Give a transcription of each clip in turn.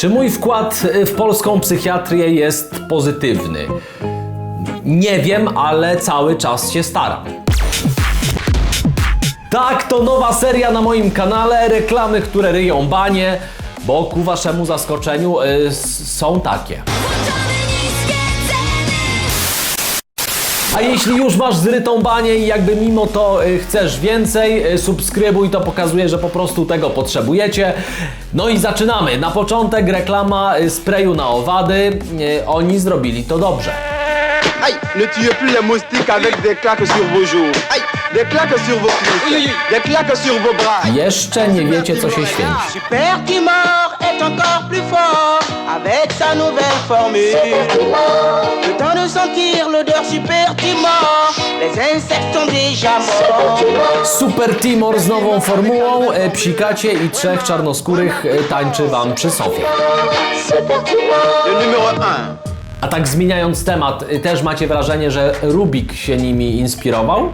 Czy mój wkład y, w polską psychiatrię jest pozytywny? Nie wiem, ale cały czas się staram. Tak, to nowa seria na moim kanale, reklamy, które ryją banie, bo ku waszemu zaskoczeniu y, s- są takie. A jeśli już masz zrytą banię i jakby mimo to y, chcesz więcej, y, subskrybuj, to pokazuje, że po prostu tego potrzebujecie. No i zaczynamy. Na początek reklama y, sprayu na owady. Oni zrobili to dobrze. Aïe, ne tuez plus les moustiques avec des claques sur vos joues. Aïe, des claques sur vos cuisses, des claques sur vos bras. Jeszcze nie wiecie, co się święci. Super Timor est encore plus fort avec sa nouvelle formule. Le temps de sentir l'odeur Super Timor, les insectes sont déjà morts. Super Timor z nową formułą. y, Psikacie i trzech czarnoskórych y, tańczy wam przy sofie. Le numéro 1. A tak zmieniając temat, y, też macie wrażenie, że Rubik się nimi inspirował?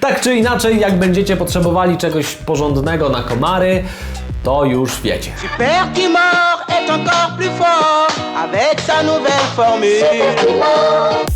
Tak czy inaczej, jak będziecie potrzebowali czegoś porządnego na komary, to już wiecie. Super Timor est encore plus fort avec sa nouvelle formule.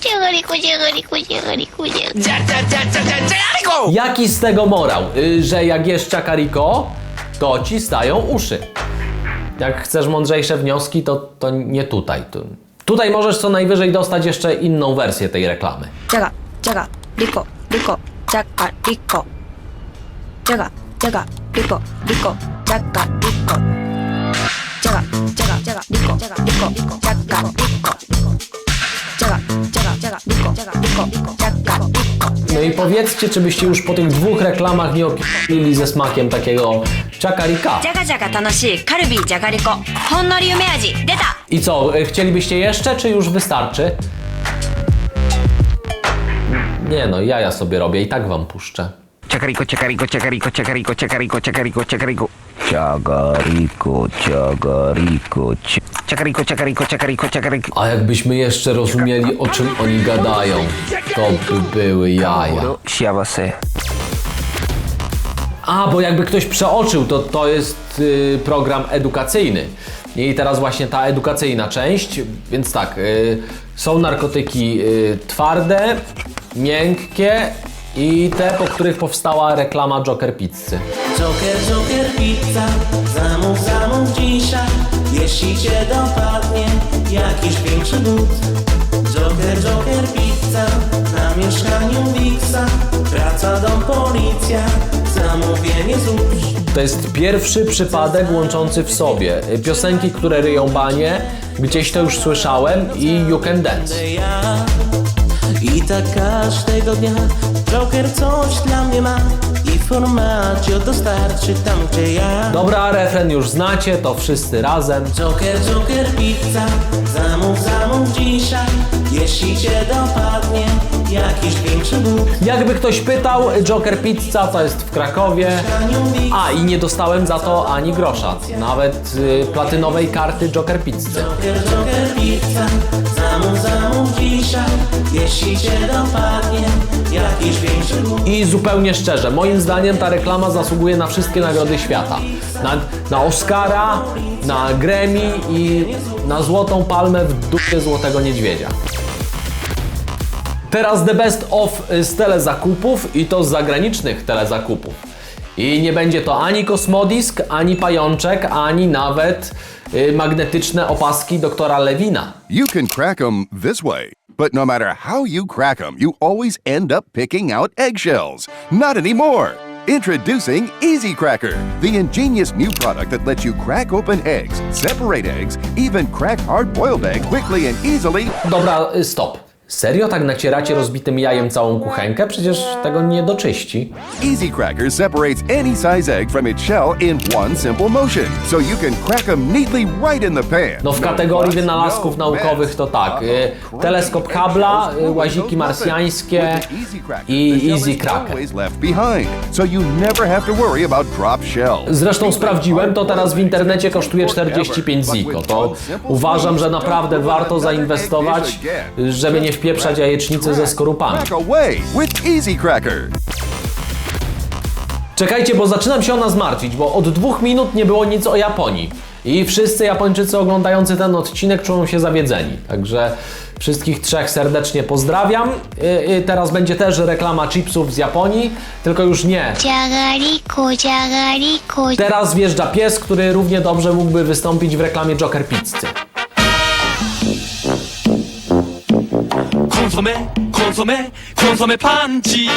じゃがりこじゃがりこじゃがりこじゃ Jaki z tego morał? Y, że jak jesz ciakariko, to ci stają uszy. Jak chcesz mądrzejsze wnioski, to, to nie tutaj. Tu, tutaj możesz co najwyżej dostać jeszcze inną wersję tej reklamy. じゃがじゃがリコリコじゃがリコじゃがじゃがリコリコじゃがリコ powiedzcie, czy byście już po tych dwóch reklamach nie opili ze smakiem takiego ciakarika. じゃがじゃが楽しいカルビーじゃがりこほんのり梅味出た I co, y, chcielibyście jeszcze, czy już wystarczy? Nie no, jaja sobie robię i tak wam puszczę. Chacarrico, chacarrico, chacarrico, chacarrico, chacarrico, chacarrico, chacarrico. Ciagarico, ciagarico, ci- Chacarrico, chacarrico, chacarrico, chacarrico. A jakbyśmy jeszcze rozumieli, o czym oni gadają, to by były jaja. A, bo jakby ktoś przeoczył, to to jest y, program edukacyjny. I teraz właśnie ta edukacyjna część, więc tak, y, są narkotyki y, twarde, miękkie i te, po których powstała reklama Joker Pizzy. Joker, Joker pizza, zamów, zamów dzisiaj. Jeśli cię dopadnie jakiś większy but Joker, Joker pizza, na mieszkaniu Wixa. Wraca dom policja, zamówienie złóż To jest pierwszy przypadek łączący w sobie piosenki, które ryją banie, gdzieś to już słyszałem i You Can Dance. I tak każdego dnia Joker coś dla mnie ma I w formacie dostarczy tam gdzie ja Dobra, refren już znacie, to wszyscy razem. Joker, Joker pizza, zamów, zamów dzisiaj Jeśli cię dopadnie jakiś większy Jakby ktoś pytał, Joker Pizza to jest w Krakowie. A i nie dostałem za to ani grosza. Nawet y, platynowej karty Joker Pizzy. Joker, Joker pizza, zamów, zamów dzisiaj Jeśli cię dopadnie jakiś większy but I zupełnie szczerze, moim zdaniem ta reklama zasługuje na wszystkie nagrody świata. Na, na Oscara, na Grammy i na Złotą Palmę w dupie Złotego Niedźwiedzia. Teraz the best of z telezakupów i to z zagranicznych telezakupów. I nie będzie to ani kosmodisk, ani pajączek, ani nawet y, magnetyczne opaski doktora Lewina. You can crack 'em this way, but no matter how you crack 'em, you always end up picking out eggshells. Not anymore. Introducing Easy Cracker, the ingenious new product that lets you crack open eggs, separate eggs, even crack hard boiled egg quickly and easily. Dobra, stop. Serio tak nacieracie rozbitym jajem całą kuchenkę? Przecież tego nie doczyści. Easy Cracker separates any size egg from its shell in one simple motion, so you can crack them neatly right in the pan. No w kategorii wynalazków naukowych to tak. y, Teleskop Hubble'a, y, łaziki marsjańskie i Easy Cracker. Always left behind, so you never have to worry about dropped shells. Zresztą sprawdziłem, to teraz w internecie kosztuje 45 ziko. To uważam, że naprawdę warto zainwestować, żeby nie wpieprzać jajecznicy ze skorupami. Crack away with Easy Cracker. Czekajcie, bo zaczynam się o nas martwić, bo od dwóch minut nie było nic o Japonii. I wszyscy Japończycy oglądający ten odcinek czują się zawiedzeni. Także wszystkich trzech serdecznie pozdrawiam. I, i teraz będzie też reklama chipsów z Japonii, tylko już nie. じゃがりこじゃがりこ Teraz wjeżdża pies, który równie dobrze mógłby wystąpić w reklamie Joker Pizzy. ンソメコンソメコンソメパンチ。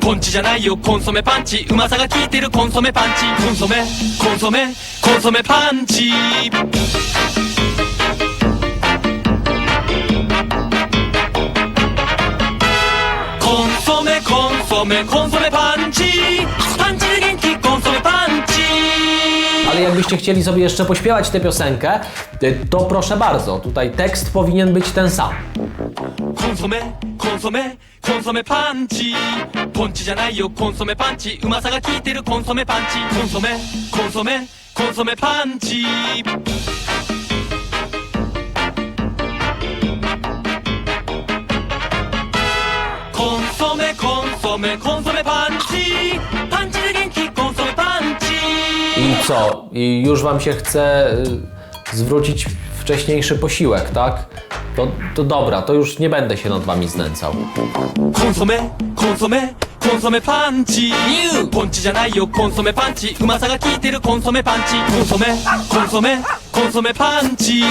ポンチじゃないよコンソメパンチ。うまさが効いてるコンソメパンチ。コンソメコンソメコンソメパンチ。コンソメコンソメコンソメパンチ。Ale jakbyście chcieli sobie jeszcze pośpiewać tę piosenkę, y, to proszę bardzo, tutaj tekst powinien być ten sam. 콘소메 콘소메 콘소메 판치 본치잖아요 콘소메 판치 음악사가 기대를 콘소메 판치 콘소메 콘소메 콘소메 판치 콘소메 콘소메 콘소메 판치 co? I już wam się chce y, zwrócić wcześniejszy posiłek, tak? To, to dobra, to już nie będę się nad wami znęcał. コンソメコンソメコンソメパンチポンチじゃないよコンソメパンチうまさが効いてるコンソメパンチコンソメコンソメコンソメパンチ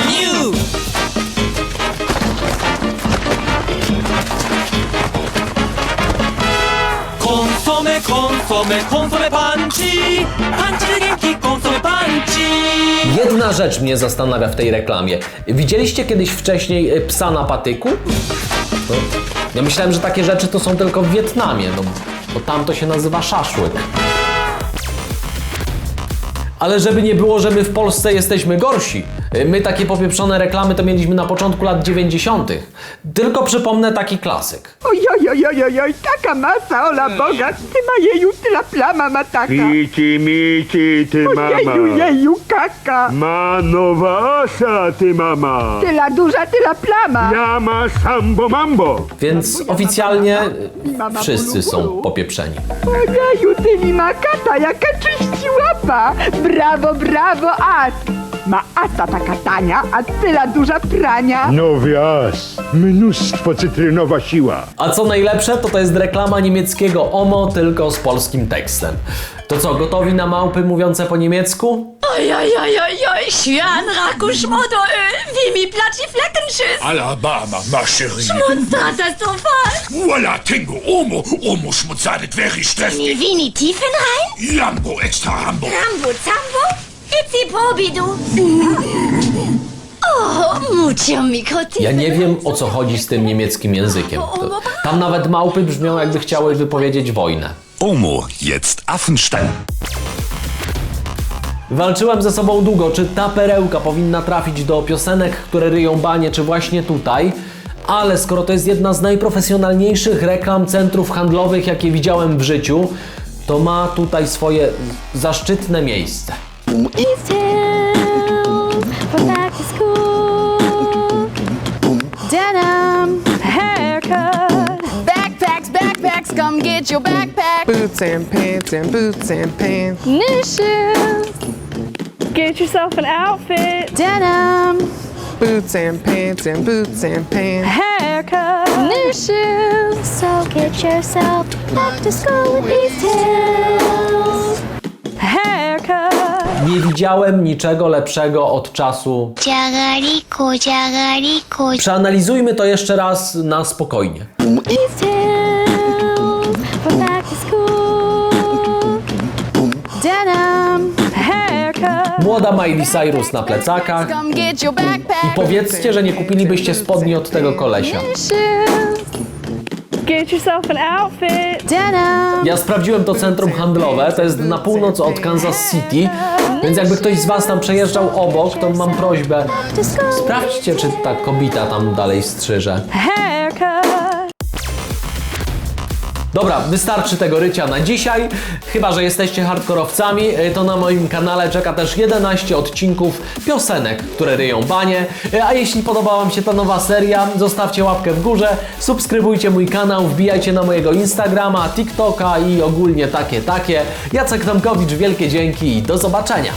콘소메 콘소메 콘소메 반지 반지랭키 콘소메 반지 Jedna rzecz mnie zastanawia w tej reklamie. Widzieliście kiedyś wcześniej e, psa na patyku? No. Ja myślałem, że takie rzeczy to są tylko w Wietnamie, no, bo tam to się nazywa szaszłyk. Ale żeby nie było, że my w Polsce jesteśmy gorsi, Y, My takie popieprzone reklamy to mieliśmy na początku lat 90. Tylko przypomnę taki klasyk. Oj, oj, oj, oj, oj, oj, taka masa, ola Boga, ty ma jeju, tyla plama ma taka. Pici, mici, ty mama. Jeju, jeju, kaka. Ma nowa osa, ty mama. Tyla duża, tyla plama. Jama sambo mambo. Więc oficjalnie y, wszyscy są popieprzeni. Ojeju, ty mi ma kata, jaka czyści łapa. Brawo, brawo, as. Ma asa taka tania, a tyla duża prania. Nowy as. Mnóstwo cytrynowa siła. A co najlepsze, to to jest reklama niemieckiego OMO, tylko z polskim tekstem. To co, gotowi na małpy mówiące po niemiecku? Oj, oj, oj, oj, oj, Schwan, Raku, Schmodderöl, wie mi Platschi Fleckenschiss. Alabama, ma chérie. Katastrophal. Voilà, Tingo, Omo. Omo schmutzadet very stressig. Vini Tiefenrein? Lambo extra Hambo. Rambo Zambo? Itzi Probidu? Oh, mucho mikrotif. Ja nie wiem o co chodzi z tym niemieckim językiem. To, tam nawet małpy brzmią jakby chciały wypowiedzieć wojnę. Omo, jetzt Affenstein. Walczyłem ze sobą długo, czy ta perełka powinna trafić do piosenek, które ryją banie, czy właśnie tutaj. Ale skoro to jest jedna z najprofesjonalniejszych reklam centrów handlowych, jakie widziałem w życiu, to ma tutaj swoje zaszczytne miejsce. Denim, haircut. Backpacks, backpacks, come get your backpack. Boots and pants and boots and pants. New shoes. Get yourself an outfit. Denim, Boots and pants and boots and pants. haircut. New shoes. So get yourself back to school with these tunes. Haircut. Nie widziałem niczego lepszego od czasu. Przeanalizujmy to jeszcze raz na spokojnie. Młoda Miley Cyrus na plecakach. I powiedzcie, że nie kupilibyście spodni od tego kolesia. Get yourself an outfit. Ja sprawdziłem to centrum handlowe, to jest na północ od Kansas City, więc jakby ktoś z Was tam przejeżdżał obok, to mam prośbę, sprawdźcie, czy ta kobita tam dalej strzyże. Haircut. Dobra, wystarczy tego rycia na dzisiaj. Chyba, że jesteście hardkorowcami, y, to na moim kanale czeka też 11 odcinków piosenek, które ryją banie. Y, A jeśli podobała Wam się ta nowa seria, zostawcie łapkę w górze, subskrybujcie mój kanał, wbijajcie na mojego Instagrama, TikToka i ogólnie takie, takie. Jacek Tomkowicz, wielkie dzięki i do zobaczenia.